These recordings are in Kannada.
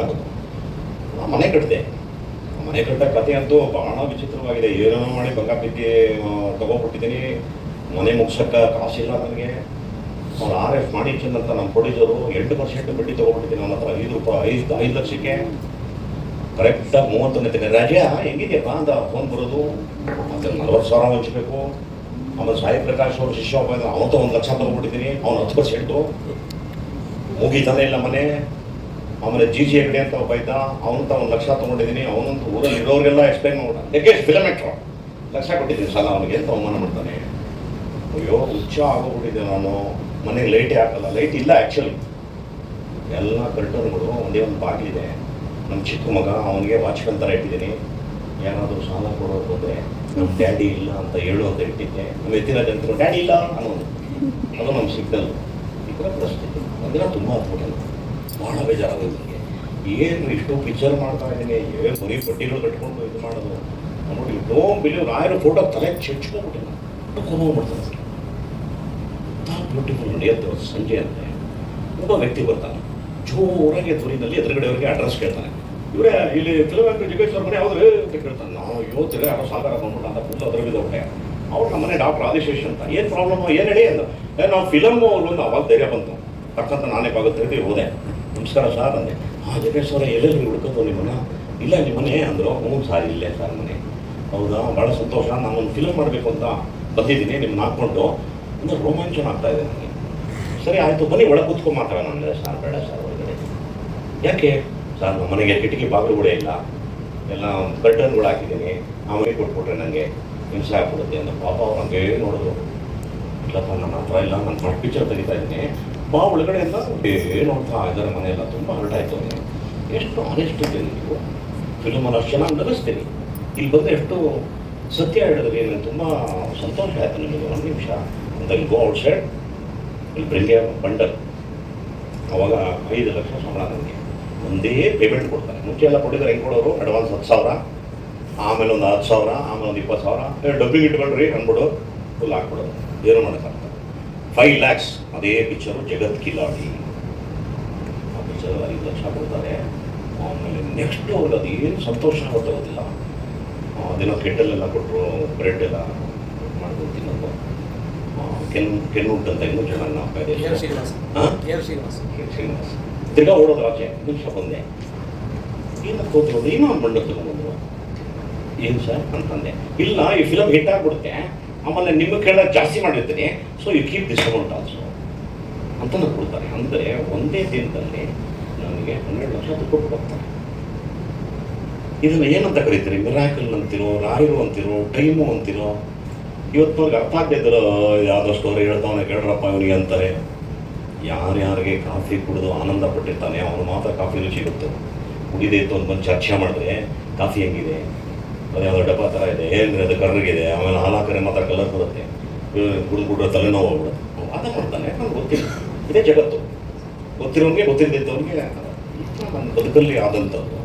ಆಗೋದು ನಾನು ಮನೆ ಕಟ್ಟಿದೆ ಮನೆ ಕಟ್ಟ ಕಥೆ ಅಂತೂ ಬಹಳ ವಿಚಿತ್ರವಾಗಿದೆ. ಏನೋ ಮಾಡಿ ಬಂಗ ಬಿದ್ದಿ ತಗೋಬಿಟ್ಟಿದ್ದೀನಿ. ಮನೆ ಮುಗ್ಸಕ್ಕೆ ಕಾಸಿಲ್ಲ ನನಗೆ. ಅವ್ರು ಆರ್ ಎಫ್ ಮಾಡಿ ಅಂತ ನಮ್ಮ ಪ್ರೊಡ್ಯೂಸರು ಎಂಟು ಪರ್ಸೆಂಟ್ ಬಡ್ಡಿ ತೊಗೊಬಿಟ್ಟಿದ್ದೀನಿ ನನ್ನ ಹತ್ರ. ಐದು ರೂಪಾಯಿ ಐದು ಐದು ಲಕ್ಷಕ್ಕೆ. ಕರೆಕ್ಟಾಗಿ ಮೂವತ್ತೊಂದನೇ ರಜೆ ಹೆಂಗಿದೆಯಪ್ಪ ಅಂತ ಫೋನ್ ಬರೋದು? ಮತ್ತೆ ನಲ್ವತ್ತು ಸಾವಿರ ಹಂಚಬೇಕು ಆಮೇಲೆ ಸಾಯಿ ಪ್ರಕಾಶ್ ಅವರು ಶಿಷ್ಯ ಅವತ್ತು ಒಂದು ಲಕ್ಷ ತೊಗೊಬಿಟ್ಟಿದ್ದೀನಿ. ಅವ್ನು ಹತ್ತು ಪರ್ಸೆಂಟು. ಮುಗಿತಾನೆ ಇಲ್ಲ ಮನೆ. ಆಮೇಲೆ ಜಿ ಜಿ ಹೆಗ್ಡೆ ಅಂತ ಒಬ್ಬ ಇದ್ದ, ಅವನಂತ ಒಂದು ಲಕ್ಷ ತೊಗೊಂಡಿದ್ದೀನಿ, ಅವನಂತ ಊರಲ್ಲಿ ಇರೋರಿಗೆಲ್ಲ ಎಕ್ಸ್ಪ್ಲೈನ್ ಮಾಡ್ಬಿಟ್ಟ. ಫಿಲಮ್ ಫಿಲಮೆಟ್ರು ಲಕ್ಷ ಕೊಟ್ಟಿದ್ದೀನಿ ಸಾಲ ಅವನಿಗೆ ಅಂತ ಅವಮಾನ ಮಾಡ್ತಾನೆ. ಅಯ್ಯೋ, ಹುಚ್ಚ ಆಗೋಗ್ಬಿಟ್ಟಿದ್ದೆ ನಾನು. ಮನೆಗೆ ಲೈಟೇ ಹಾಕಲ್ಲ. ಲೈಟ್ ಇಲ್ಲ ಆ್ಯಕ್ಚುಲಿ ಎಲ್ಲ ಕರ್ಟನ್ಗಳು ಒಂದೇ ಒಂದು ಬಾಗಿಲಿದೆ ನಮ್ಮ ಚಿಕ್ಕ ಮಗ ಅವನಿಗೆ ವಾಚ್ಮನ್ ಥರ ಇಟ್ಟಿದ್ದೀನಿ. ಏನಾದರೂ ಸಾಲ ಕೊಡೋದು ಹೋದರೆ ನಮ್ಮ ಡ್ಯಾಡಿ ಇಲ್ಲ ಅಂತ ಹೇಳು ಅಂತ ಇಟ್ಟಿದ್ದೆ. ನಮ್ಮ ಎತ್ತಿನ ಜನರು ಡ್ಯಾಡಿ ಇಲ್ಲ ಅನ್ನೋದು. ಅದು ನಮ್ಮ ಸಿಗ್ನಲ್ ಈ ಥರ ಪರಿಸ್ಥಿತಿ. ಅದೆಲ್ಲ ತುಂಬ ಹತ್ಬಿಟ್ಟಲ್ಲ ಭಾಳ ಬೇಜಾರಾಗೋದು ನನಗೆ. ಏನು ಇಷ್ಟು ಪಿಕ್ಚರ್ ಮಾಡ್ತಾ ಇದ್ದೀನಿ ಏನು ಬರೀ ಪಟ್ಟಿಗಳು ಕಟ್ಕೊಂಡು ಇದು ಮಾಡೋದು. ನೋಡಿ ನೋ ಬಿಲೀವ್ ರಾಯರ ಫೋಟೋ ತಲೆ ಚೆಚ್ಕೊಂಡ್ಬಿಟ್ಟಿಲ್ಲ. ಕೊಂಡೋಗ್ಬಿಡ್ತಾರೆ ಬ್ಯೂಟಿಫುಲ್ ನಡೆಯುತ್ತೆ ಸಂಜೆ ಅಂತೆ ಒಬ್ಬ ವ್ಯಕ್ತಿ ಬರ್ತಾನೆ. ಜೋರಾಗಿ ಧ್ವನಿನಲ್ಲಿ ಎದುರುಗಡೆಯವರಿಗೆ ಅಡ್ರೆಸ್ ಕೇಳ್ತಾನೆ. ಇವರೇ, ಇಲ್ಲಿ ಫಿಲಮ್ ಆಕ್ಟರ್ ಜಗೇಶ್ ಮನೆ ಯಾವ್ದು ಅಂತ ಕೇಳ್ತಾನೆ. ನಾವು ಯೋಚನೆ ಯಾರೋ ಸಾಕಾರ ಬಂದ್ಬಿಟ್ಟು ಅಂತ ಫುಲ್ ಅದ್ರ ಹೊಟ್ಟೆ ಅವ್ರು ನಮ್ಮ ಮನೆ ಡಾಕ್ಟರ್ ಆದಿಶೇಷ್ ಅಂತ. ಏನು ಪ್ರಾಬ್ಲಮ್ ಏನು ಹೇಳಿ ಅಂತ. ನಾವು ಫಿಲಮ್ ಒಂದು ಅವಾಗ ಧೈರ್ಯ ಬಂತು. ತಕ್ಕಂತ ನಾನೇ ಅಂತ ಹೋದೆ. ನಮಸ್ಕಾರ ಸರ್ ಅಂದೆ ಆದರೆ ಸರ್ ಎಲ್ಲೆಲ್ಲಿ ಹುಡ್ಕೋದು ನಿಮ್ಮನ್ನ ಇಲ್ಲ, ನಿಮ್ಮ ಮನೆ ಅಂದರು, ಹ್ಞೂ ಸರ್, ಇಲ್ಲೇ ಸರ್ ಮನೆ. ಹೌದಾ? ಭಾಳ ಸಂತೋಷ. ನಾನೊಂದು ಫಿಲ್ಮ್ ಮಾಡಬೇಕು ಅಂತ ಬಂದಿದ್ದೀನಿ ನಿಮ್ಮನ್ನ ಹಾಕ್ಕೊಂಡು. ಒಂದು ರೋಮಾಂಚನ ಆಗ್ತಾ ಇದೆ ನನಗೆ. ಸರಿ, ಆಯಿತು, ಬನ್ನಿ, ಒಳಗೆ ಕೂತ್ಕೊಂಡು ಮಾತಾಡೋಣ. ಅಂದರೆ, ಸರ್, ಬೇಡ ಸರ್ ಒಳಗಡೆ ಯಾಕೆ? ಸರ್ ನಮ್ಮ ಮನೆಗೆ ಕಿಟಕಿ, ಬಾಗಿಲುಗಳೇ ಇಲ್ಲ. ಎಲ್ಲ ಕರ್ಟನ್ಗಳು ಹಾಕಿದ್ದೀನಿ. ಆಮೇಲೆ ಕೊಟ್ಬಿಟ್ರೆ ನನಗೆ ಹಿಂಸೆ ಆಗ್ಬಿಡುತ್ತೆ. ಅಂತ ಪಾಪ, ಅವ್ರು ಹಂಗೆ ನೋಡಿದ್ರು. ಇಲ್ಲಪ್ಪ ನನ್ನ ಹತ್ರ ಇಲ್ಲ. ನಾನು ಫಸ್ಟ್ ಪಿಕ್ಚರ್ ತೆಗಿತಾ ಇದ್ದೀನಿ. ಬಾ, ಒಳಗಡೆ ಎಲ್ಲ ಏನು ಅಂತ ಇದ್ದಾರೆ ಮನೆಯೆಲ್ಲ. ತುಂಬ ಹರ್ಟ್ ಆಯಿತು ನನಗೆ ಎಷ್ಟು ಆನೆಸ್ಟ್ ಇದೆ ನೀವು? ಫಿಲ್ಮಲ್ಲಿ ಅಷ್ಟು ಚೆನ್ನಾಗಿ ನಗಿಸ್ತೀನಿ ಇಲ್ಲಿ ಬಂದು ಎಷ್ಟು ಸತ್ಯ ಹೇಳಿದ್ರೆ ನನಗೆ ತುಂಬ ಸಂತೋಷ ಆಯಿತು ನಿಮಗೆ. ಒಂದು ನಿಮಿಷ. ಇಲ್ಲಿ ಗೋ ಔಟ್ ಸೈಡ್ ಇಲ್ಲಿ ಬೆಳಿಗ್ಗೆ ಬಂಡಲ್. ಅವಾಗ ಐದು ಲಕ್ಷ ಸಂಬಳ ನನಗೆ ಒಂದೇ ಪೇಮೆಂಟ್ ಕೊಡ್ತಾರೆ. ಮುಂಚೆ ಎಲ್ಲ ಕೊಟ್ಟಿದ್ದಾರೆ. ಹೆಂಗೆ ಕೊಡೋರು? ಅಡ್ವಾನ್ಸ್ ಹತ್ತು ಸಾವಿರ. ಆಮೇಲೆ ಒಂದು ಹತ್ತು ಸಾವಿರ, ಆಮೇಲೆ ಒಂದು ಇಪ್ಪತ್ತು ಸಾವಿರ. ಡಬ್ಬಿಗೆ ಇಟ್ಕೊಂಡ್ರಿ ಅಂದ್ಬಿಡು. ಫುಲ್ ಹಾಕ್ಬಿಡೋದು ಏನು ಮಾಡೋಕ್ಕಾಗ್ತದೆ ಫೈವ್ ಲ್ಯಾಕ್ಸ್ ಅದೇ ಪಿಕ್ಚರು ಜಗತ್ ಕಿಲಾಡಿ ಆ ಪಿಕ್ಚರ್ ಐದು ಲಕ್ಷ ಕೊಡ್ತಾರೆ. ಆಮೇಲೆ ನೆಕ್ಸ್ಟ್ ಅವ್ರಿಗೆ ಅದು ಏನು ಸಂತೋಷ ಗೊತ್ತಾಗೋದಿಲ್ಲ ಅದೇನೋ ಕೆಟ್ಟಲ್ಲೆಲ್ಲ ಕೊಟ್ಟರು ಬ್ರೆಡ್ ಎಲ್ಲ ಮಾಡ್ಕೊಂಡು ತಿನ್ನೋದು. ಆ, ಕೆನ್ನು ಉಂಟಂತ ಅಂತ ಇನ್ನೂ ಚೆನ್ನಾಗಿ ನಾವು ಕೆ ಶ್ರೀನಿವಾಸ್. ತಿರ್ಗಾ ಓಡೋದು ಆಚೆ ನಿಮಿಷ ಬಂದೆ. ಏನು ಕೂತ್ಕೊಂಡು ಏನೋ ಮಂಡಕ್ಕೆ ಮಂಡ ತಗೊಂಡ್ಬಂದ್ರು. ಏನು ಸರ್? ಅಂತಂದೆ. ಇಲ್ಲ ಈ ಫಿಲಮ್ ಹಿಟ್ ಆಗ್ಬಿಡುತ್ತೆ. ಆಮೇಲೆ ನಿಮ್ಮ ಕೇಳೋದು ಜಾಸ್ತಿ ಮಾಡಿರ್ತೀನಿ. So you keep this amount also ಅಂತಂದು ಕೊಡ್ತಾರೆ. ಅಂದರೆ ಒಂದೇ ದಿನದಲ್ಲಿ ನನಗೆ ಹನ್ನೆರಡು ಲಕ್ಷ ಕೊಟ್ಟು ಹೋಗ್ತಾರೆ ಇದನ್ನು ಏನಂತ ಕರೀತೀರಿ? ಮಿರಾಕಲ್ ಅಂತಿರೋ, ರಾಯರು ಅಂತಿರೋ, ಟೈಮು ಅಂತಿರೋ? ಇವತ್ತಿನವ್ರಿಗೆ ಅರ್ಥ ಆಗದೆ ಯಾವುದೋ ಸ್ಟೋರಿ ಹೇಳ್ತಾವನೆ, ಕೇಳ್ರಪ್ಪ ಇವನಿಗೆ ಅಂತಾರೆ. ಯಾರ್ಯಾರಿಗೆ ಕಾಫಿ ಕುಡಿದು ಆನಂದ ಪಟ್ಟಿರ್ತಾನೆ ಅವನು ಮಾತ್ರ ಕಾಫಿ ರುಚಿ ಇರುತ್ತೆ ಕುಡಿದೇ ಇತ್ತು ಅಂತ ಬಂದು ಚರ್ಚೆ ಮಾಡಿದ್ರೆ, ಕಾಫಿ ಹೆಂಗಿದೆ? ಅದು ಯಾವುದೋ ಡಬ್ಬ ಥರ ಇದೆ. ಏನು ಅದು ಕರ್ರಗಿದೆ ಆಮೇಲೆ ಹಾಲಾಕರೆ ಮಾತ್ರ ಕಲರ್ ಬರುತ್ತೆ. ಕುಡಿದು ಕುಡಿದ್ರೆ ತಲೆನೋವು ಹೋಗ್ಬಿಡುತ್ತೆ ವಾದ ಮಾಡ್ತಾನೆ. ನನಗೆ ಗೊತ್ತಿಲ್ಲ. ಇದೇ ಜಗತ್ತು. ಗೊತ್ತಿರೋನ್ಗೆ ಗೊತ್ತಿಲ್ಲದಿದ್ದವ್ರಿಗೆ ನನ್ನ ಬದುಕಲ್ಲಿ ಆದಂಥದ್ದು.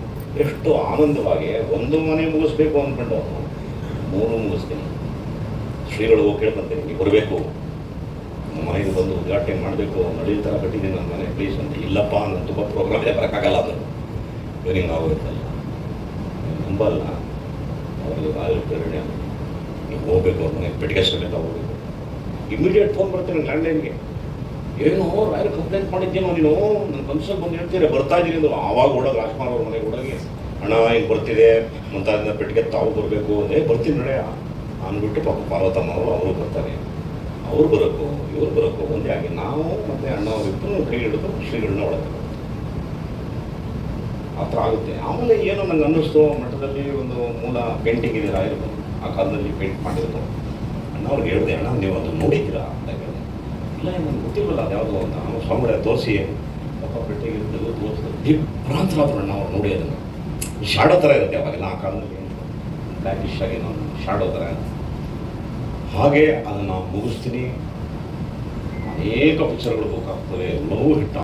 ಎಷ್ಟು ಆನಂದವಾಗಿ ಒಂದು ಮನೆ ಮುಗಿಸ್ಬೇಕು ಅಂದ್ಕೊಂಡು ಮೂರು ಮುಗಿಸ್ತೀನಿ. ಶ್ರೀಗಳು ಹೋಗಿ ಕೇಳ್ಕೊಂತೀನಿ ನೀವು ಬರಬೇಕು. ನಮ್ಮ ಮನೆಗೆ ಬಂದು ಉದ್ಘಾಟನೆ ಮಾಡಬೇಕು. ನಳಿ ಥರ ಕಟ್ಟಿದ್ದೀನಿ ನನ್ನ ಮನೆ. ಪ್ಲೀಸ್ ಅಂತ. ಇಲ್ಲಪ್ಪ ನಾನು ತುಂಬ ಪ್ರೋಗ್ರಾಮ್ ಬರೋಕ್ಕಾಗಲ್ಲ ಅದು ನಾವು ಆಗೋಯ್ತಲ್ಲ. ನಂಬಲ್ಲ. ರಾಯಲ್ ಪ್ರೇರಣೆ ನೀವು ಹೋಗ್ಬೇಕು ಅವ್ರ ಮನೆಗೆ ಪೆಟ್ಟಿಗೆ ಸಮೇತ ಹೋಗ್ಬೇಕು? ಇಮಿಡಿಯೇಟ್ ಫೋನ್ ಬರ್ತೀನಿ ಲ್ಯಾಂಡ್ಲೈನ್ಗೆ ಏನು ರಾಯಲ್ ಕಂಪ್ಲೇಂಟ್ ಮಾಡಿದ್ದೀನೋ ನೀನು? ನನ್ನ ಕನ್ಸಲ್ಲಿ ಬಂದು ಹೇಳ್ತೀರಾ? ಬರ್ತಾ ಇದ್ದೀನಿ ಅಂದರು. ಆವಾಗ ಓಡೋದು ರಾಜ್ಕುಮಾರ್ ಅವ್ರ ಮನೆಗೆ ಓಡೋಗಿ. ಹಣ ಹಿಂಗೆ ಬರ್ತಿದೆ. ಮುಂತಾದ ಪೆಟ್ಟಿಗೆ ತಾವು ಬರಬೇಕು. ಅಂದರೆ ಬರ್ತೀನಿ ನಡೆ. ಅಂದ್ಬಿಟ್ಟು ಪಾಪ ಪಾರ್ವತಮ್ಮ ಅವರು ಅವರು ಬರ್ತಾರೆ. ಅವ್ರು ಬರೋಕ್ಕು, ಇವ್ರು ಬರೋಕ್ಕು ಒಂದೇ ಆಗಿ ನಾವು ಮತ್ತು ಅಣ್ಣ ಅವರಿಬ್ಬರು ಕೈ ಹಿಡಿದು ಶ್ರೀಗಳನ್ನ ಒಳಗೆ. ಆ ಥರ ಆಗುತ್ತೆ. ಆಮೇಲೆ ಏನೋ ನನಗೆ ಅನ್ನಿಸ್ತು ಮಠದಲ್ಲಿ ಒಂದು ಮೂಲ ಪೇಂಟಿಂಗ್ ಇದೆ, ರಾಯರು. ಆ ಕಾಲದಲ್ಲಿ ಪೇಂಟ್ ಮಾಡಿರೋದು ಅಣ್ಣ ಅವ್ರಿಗೆ ಹೇಳಿದೆ, ಅಣ್ಣ, ನೀವು ಅದು ನೋಡಿದ್ದೀರಾ? ಅಂತ ಹೇಳಿದೆ ಇಲ್ಲ ನನಗೆ ಗೊತ್ತಿಲ್ಲ ಅದು ಯಾವುದೋ ಅಂತ. ಅವ್ರು ಸ್ವಾಮಿಗಳ ತೋರಿಸಿ. ಪಾಪ ಪೇಟೆಗೆ ಇರ್ತದೆ ತೋರಿಸಿದ್ರು. ವಿಭ್ರಾಂತರಾದ್ರು ಅಣ್ಣ ಅವ್ರು ನೋಡಿ ಅದನ್ನು. ಶಾಡೋ ಥರ ಇರುತ್ತೆ ಅವಾಗೆಲ್ಲ, ಆ ಕಾಲದಲ್ಲಿ ಬ್ಲ್ಯಾಕಿಶ್ ಆಗಿ ನಾನು ಶಾಡೋ ಥರ ಹಾಗೆ ಅದನ್ನು ಮುಗಿಸ್ತೀನಿ. ಅನೇಕ ಪಿಕ್ಚರ್ಗಳು ಬೇಕಾಗ್ತವೆ ಆಗ್ತವೆ. Love hit